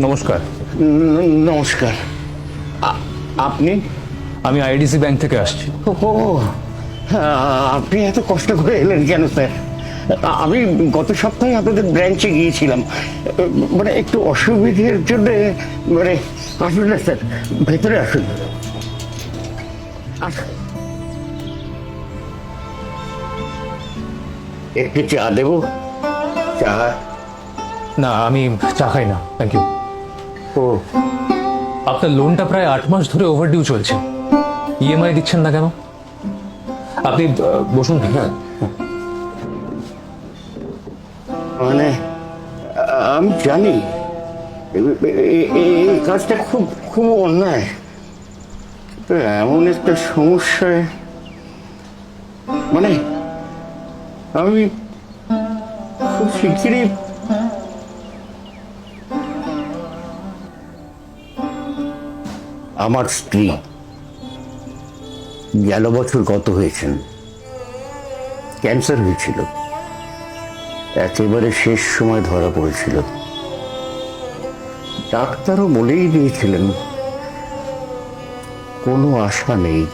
নমস্কার। নমস্কার। আপনি? আমি আইডিসি ব্যাংক থেকে আসছি। ও আপনি এত কষ্ট করে এলেন কেন স্যার? আমি গত সপ্তাহে আপনাদের ব্রাঞ্চে গিয়েছিলাম। মানে একটু অসুবিধের জন্য মানে আসুন না স্যার ভেতরে আসুন। আসুন। একটু চা দেবো? চা? না আমি চা খাই না থ্যাংক ইউ ও। আপনার লোনটা প্রায় আট মাস ধরে ওভারডিউ চলছে। ইএমআই দিচ্ছেন না কেন? আপনি বসুন হ্যাঁ মানে আমি জানি। এই কাজটা খুব খুব অন্যায়। তো এমন একটা সমস্যায় মানে আমি খুব শিগগিরই আমার স্ত্রী গেল বছর গত হয়েছেন। ক্যান্সার হয়েছিল। একেবারে শেষ সময় ধরা পড়েছিল। ডাক্তারও বলেই দিয়েছিলেন, কোনো আশা নেই।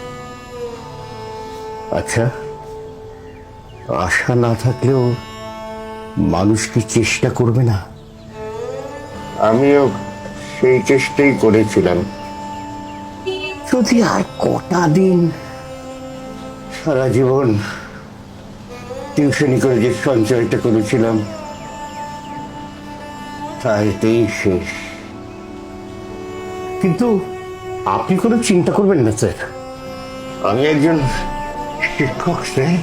আচ্ছা আশা না থাকলেও মানুষ কি চেষ্টা করবে না? আমিও সেই চেষ্টাই করেছিলাম। যদি আর কটা দিন সারা জীবন টিউশনি করে যে সঞ্চয়টা করেছিলাম তা এতেই শেষ। কিন্তু আপনি কোনো চিন্তা করবেন না, স্যার। আমি একজন শিক্ষক, স্যার।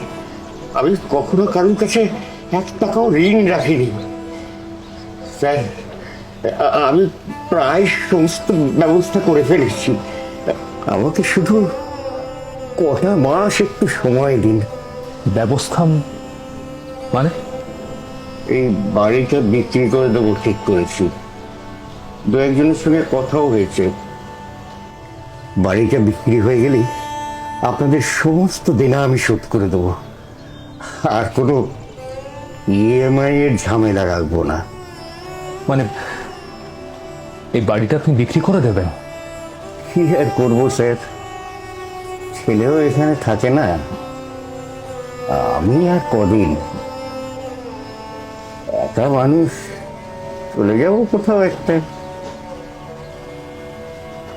আমি কখনো কারোর কাছে এক টাকাও ঋণ রাখিনি। স্যার আমি প্রায় সমস্ত ব্যবস্থা করে ফেলেছি। আমাকে শুধু কটা মাস একটু সময় দিন। ব্যবস্থা মানে? এই বাড়িটা বিক্রি করে দেবো ঠিক করেছি। দু একজনের সঙ্গে কথাও হয়েছে। বাড়িটা বিক্রি হয়ে গেলেই আপনাদের সমস্ত দেনা আমি শোধ করে দেবো। আর কোনো ইএমআই এর ঝামেলা রাখব না। মানে এই বাড়িটা আপনি বিক্রি করে দেবেন? কি আর করব স্যার? ছেলেও এখানে থাকে না। আমি আর কদিন? একা মানুষ চলে যাব কোথাও একটা?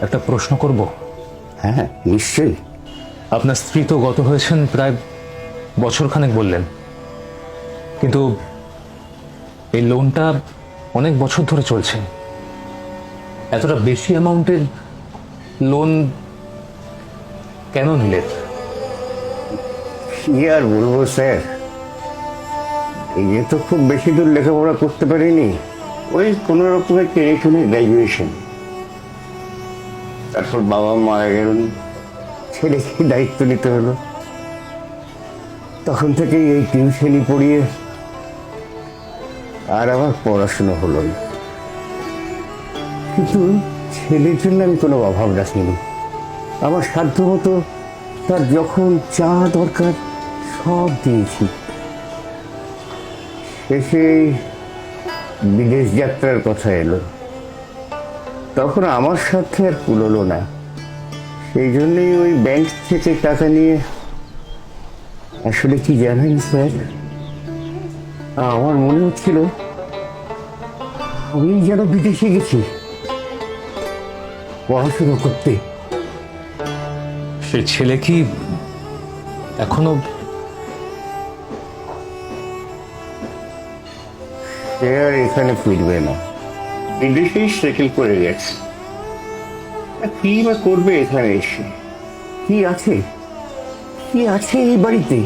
একটা প্রশ্ন করব? হ্যাঁ নিশ্চয়ই। আপনার স্ত্রী তো গত হয়েছেন প্রায় বছরখানেক বললেন। কিন্তু এই লোনটা অনেক বছর ধরে চলছে। এতটা বেশি অ্যামাউন্টের লোন কেন নিলেন কি আর বলব, স্যার? এই যে তো খুব বেশি দূর লেখাপড়া করতে পারিনি। ওই কোনো রকমের টেনে টুনে গ্র্যাজুয়েশন তারপর বাবা মারা গেলেন। ছেলেকে দায়িত্ব নিতে হলো। তখন থেকেই এই টিউশনি পড়িয়ে আর আমার পড়াশুনো হলো কিন্তু ছেলের জন্য আমি কোনো অভাব রাখিনি। আমার সাধ্য মতো তার যখন যা দরকার সব দিয়েছি। শেষে বিদেশ যাত্রার কথা এলো। তখন আমার সাথে আর কুলোলো না। সেই জন্যই ওই ব্যাংক থেকে টাকা নিয়ে আসলে কি জানেন, স্যার? আমার মনে হচ্ছিল আমি যেন বিদেশে গেছি। পড়াশুনো করতে। সে ছেলে কি এখনও সে আর এখানে ফিরবে না। বিদেশেই সেটেল করে গেছে। কি বা করবে এখানে এসে? কি আছে? কি আছে এই বাড়িতে?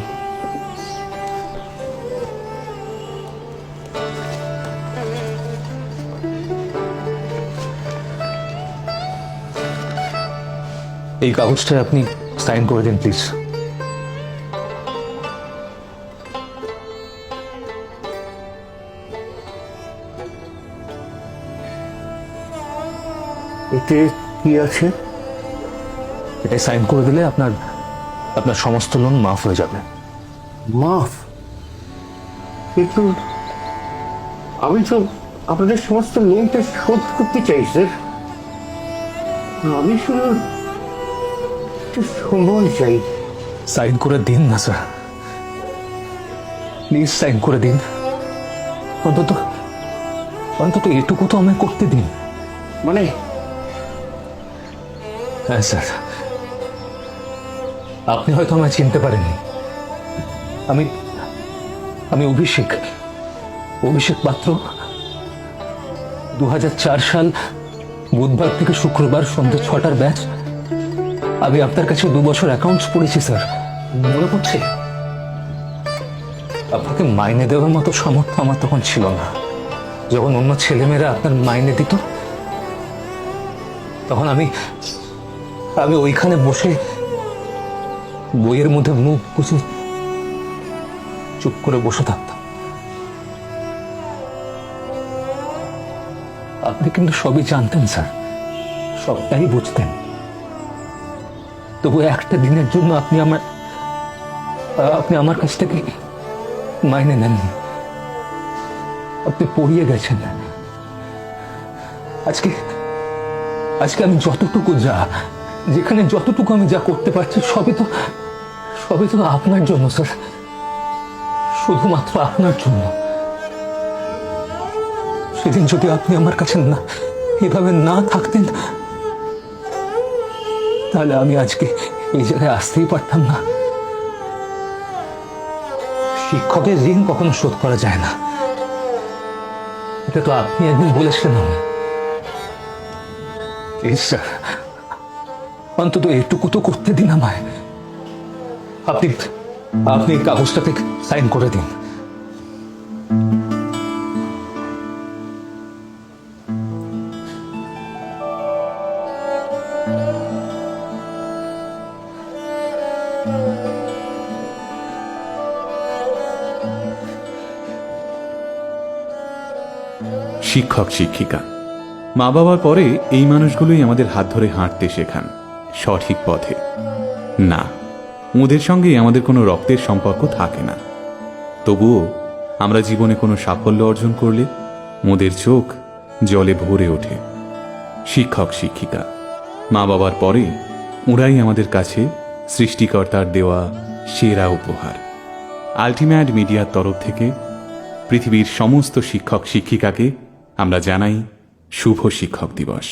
এই কাগজটা আপনি সাইন করে দিন প্লিজ। এতে কি আছে? এটা সাইন করে দিলে আপনার আপনার সমস্ত লোন মাফ হয়ে যাবে। মাফ? কিন্তু আমি তো আপনাদের সমস্ত লোনটা শোধ করতে চাই স্যার। আমি শুধু একটু সময় চাই সাইন করে দিন না স্যার। প্লিজ সাইন করে দিন। অন্তত অন্তত এটুকু তো আমায় করতে দিন। মানে? হ্যাঁ স্যার। আপনি হয়তো আমায় চিনতে পারেননি। আমি আমি অভিষেক। অভিষেক পাত্র। দু হাজার চার সাল বুধবার থেকে শুক্রবার সন্ধ্যে ছটার ব্যাচ আমি আপনার কাছে দু বছর অ্যাকাউন্টস পড়েছি, স্যার। মনে পড়ছে? আপনাকে মাইনে দেওয়ার মতো সামর্থ্য আমার তখন ছিল না। যখন অন্য ছেলেমেয়েরা আপনার মাইনে দিত, তখন আমি আমি ওইখানে বসে বইয়ের মধ্যে মুখ গুছে চুপ করে বসে থাকতাম। আপনি কিন্তু সবই জানতেন, স্যার। সবটাই বুঝতেন। তবু একটা দিনের জন্য আপনি আমার আপনি আমার কাছ থেকে মাইনে নেননি। আপনি পড়িয়ে গেছেন। আজকে আজকে আমি যতটুকু যা, যেখানে যতটুকু আমি যা করতে পারছি, সবই তো সবই তো আপনার জন্য, স্যার। শুধুমাত্র আপনার জন্য। সেদিন যদি আপনি আমার কাছে না, এভাবে না থাকতেন তাহলে আমি আজকে এই জায়গায় আসতেই পারতাম না। শিক্ষকের ঋণ কখনো শোধ করা যায় না। এটা তো আপনি একদিন বলেছিলেন আমি অন্তত এটুকু তো করতে দিন আমায়। আপনি আপনি কাগজটাতে সাইন করে দিন। শিক্ষক, শিক্ষিকা। মা বাবার পরে এই মানুষগুলোই আমাদের হাত ধরে হাঁটতে শেখান, সঠিক পথে। না, ওদের সঙ্গে আমাদের কোনো রক্তের সম্পর্ক থাকে না। তবুও আমরা জীবনে কোনো সাফল্য অর্জন করলে ওদের চোখ জলে ভরে ওঠে। শিক্ষক, শিক্ষিকা, মা বাবার পরে ওরাই আমাদের কাছে সৃষ্টিকর্তার দেওয়া সেরা উপহার। আলটিমেট মিডিয়ার তরফ থেকে পৃথিবীর সমস্ত শিক্ষক শিক্ষিকাকে আমরা জানাই শুভ শিক্ষক দিবস।